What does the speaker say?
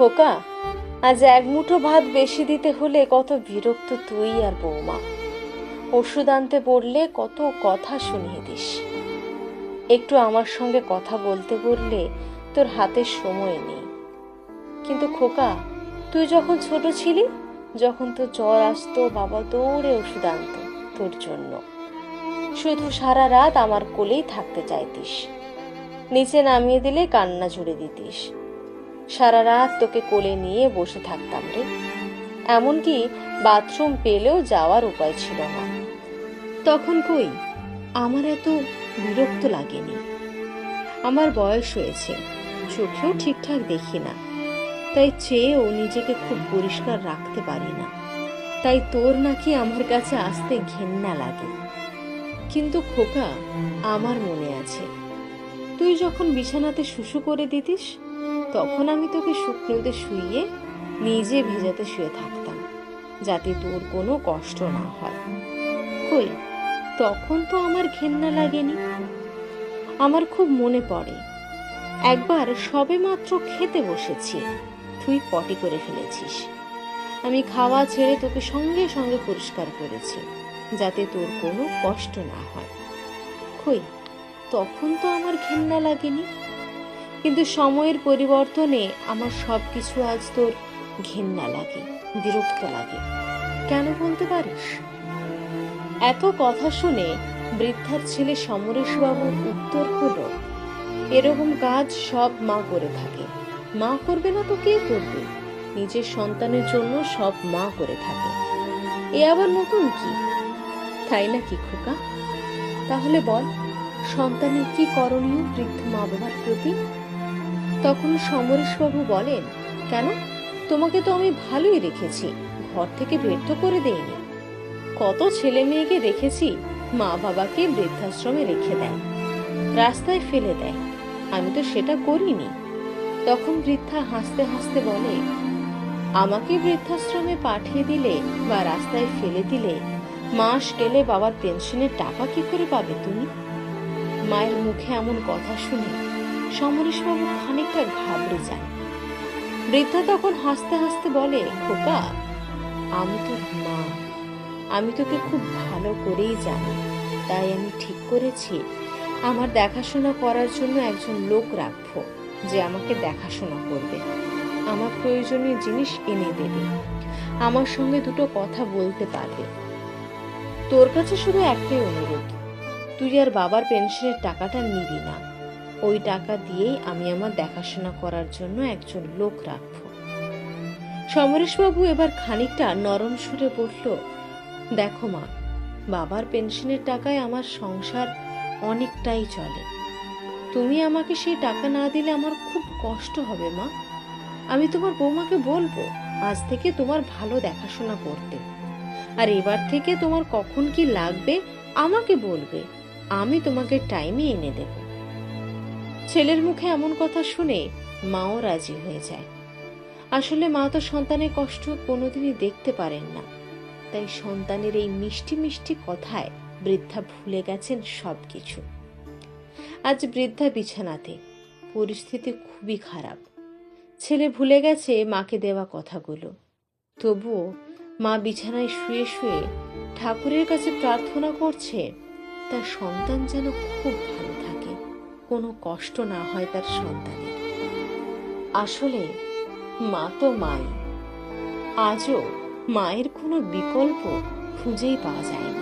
খোকা, আজ এক মুঠো ভাত বেশি দিতে হলে কত বিরক্ত তুই আর বৌমা। ওষুধ আনতে বললে কত কথা শুনিয়ে দিস। একটু আমার সঙ্গে কথা বলতে বললে তোর হাতে সময় নেই। কিন্তু খোকা, তুই যখন ছোট ছিলি, যখন তোর জ্বর আসতো, বাবা দৌড়ে ওষুধ আনতো তোর জন্য। শুধু সারা রাত আমার কোলেই থাকতে চাইতিস। নিচে নামিয়ে দিলে কান্না জুড়ে দিতিস। সারা রাত তোকে কোলে নিয়ে বসে থাকতাম রে। এমনকি বাথরুম পেলেও যাওয়ার উপায় ছিল না। তখন কই? আমার এত বিরক্ত লাগেনি। আমার বয়স হয়েছে, চোখেও ঠিকঠাক দেখি না। তাই চেয়েও নিজেকে খুব পরিষ্কার রাখতে পারি না। তাই তোর নাকি আমার কাছে আসতে ঘেন্না লাগে। কিন্তু খোকা, আমার মনে আছে। তুই যখন বিছানাতে শুশু করে দিতিস তখন আমি তোকে শুকনোতে শুইয়ে নিজে ভেজাতে শুয়ে থাকতাম, যাতে তোর কোনো কষ্ট না হয়। কই, তখন তো আমার ঘেন্না লাগেনি। আমার খুব মনে পড়ে, একবার সবে মাত্র খেতে বসেছি, তুই পটি করে ফেলেছিস। আমি খাওয়া ছেড়ে তোকে সঙ্গে সঙ্গে পরিষ্কার করেছি, যাতে তোর কোনো কষ্ট না হয়। কই, তখন তো আমার ঘেন্না লাগেনি। কিন্তু সময়ের পরিবর্তনে আমার সব কিছু আজ তোর ঘেন্না লাগে, বিরক্ত লাগে। কেন বলতে পারিস? এত কথা শুনে বৃদ্ধার ছেলে সমরেশবাবুর উত্তর হলো, এরকম কাজ সব মা করে থাকে। মা করবে না তো কে করবে? নিজের সন্তানের জন্য সব মা করে থাকে। এ আবার নতুন কি? তাই না কি খোকা? তাহলে বল, সন্তানের কি করণীয় বৃদ্ধ মা বাবার প্রতি? তখন সমরেশবাবু বলেন, কেন? তোমাকে তো আমি ভালোই রেখেছি ঘর থেকে তো করে দেইনি। কত ছেলে মেয়েকে দেখেছি, মা বাবাকে বৃদ্ধাশ্রমে রেখে দেয়, রাস্তায় ফেলে দেয়। আমি তো সেটা করিনি। তখন বৃদ্ধা হাসতে হাসতে বলে, আমাকে বৃদ্ধাশ্রমে পাঠিয়ে দিলে বা রাস্তায় ফেলে দিলে মাস গেলে বাবার পেনশনের টাকা কি করে পাবে তুমি? মায়ের মুখে এমন কথা শুনে সমরেশবাবু খানিকটা ঘাবড়ে যান। বৃদ্ধা তখন হাসতে হাসতে বলে, খোকা, আমি তোর মা। আমি তোকে খুব ভালো করেই জানি, তাই আমি ঠিক করেছি। আমার দেখাশোনা করার জন্য একজন লোক রাখব, যে আমাকে দেখাশোনা করবে। আমার প্রয়োজনীয় জিনিস এনে দেবে। আমার সঙ্গে দুটো কথা বলতে পারবে। তোর কাছে শুধু একটাই অনুরোধ, তুই আর বাবার পেনশনের টাকাটা নিবি না। ওই টাকা দিয়েই আমি আমার দেখাশোনা করার জন্য একজন লোক রাখব। সমরেশবাবু এবার খানিকটা নরম সুরে বলল, দেখো মা, বাবার পেনশনের টাকায় আমার সংসার অনেকটাই চলে। তুমি আমাকে সেই টাকা না দিলে আমার খুব কষ্ট হবে মা। আমি তোমার বৌমাকে বলব, আজ থেকে তোমার ভালো দেখাশোনা করতে। আর এবার থেকে তোমার কখন কি লাগবে আমাকে বলবে। আমি তোমাকে টাইমে এনে দেব। ছেলের মুখে এমন কথা শুনে মাও রাজি হয়ে যায়। আসলে মা তো সন্তানের কষ্ট কোনোদিনই দেখতে পারেন না। তাই সন্তানের এই মিষ্টি মিষ্টি কথায় বৃদ্ধা ভুলে গেছেন সব কিছু আজ বৃদ্ধা বিছানাতে। পরিস্থিতি খুবই খারাপ। ছেলে ভুলে গেছে মাকে দেওয়া কথাগুলো। তবুও মা বিছানায় শুয়ে শুয়ে ঠাকুরের কাছে প্রার্থনা করছে, তার সন্তান যেন খুব ভালো। কোনো কষ্ট না হয় তার সন্তানের। আসলে মা তো মাই। আজও মায়ের কোনো বিকল্প খুঁজেই পাওয়া যায় না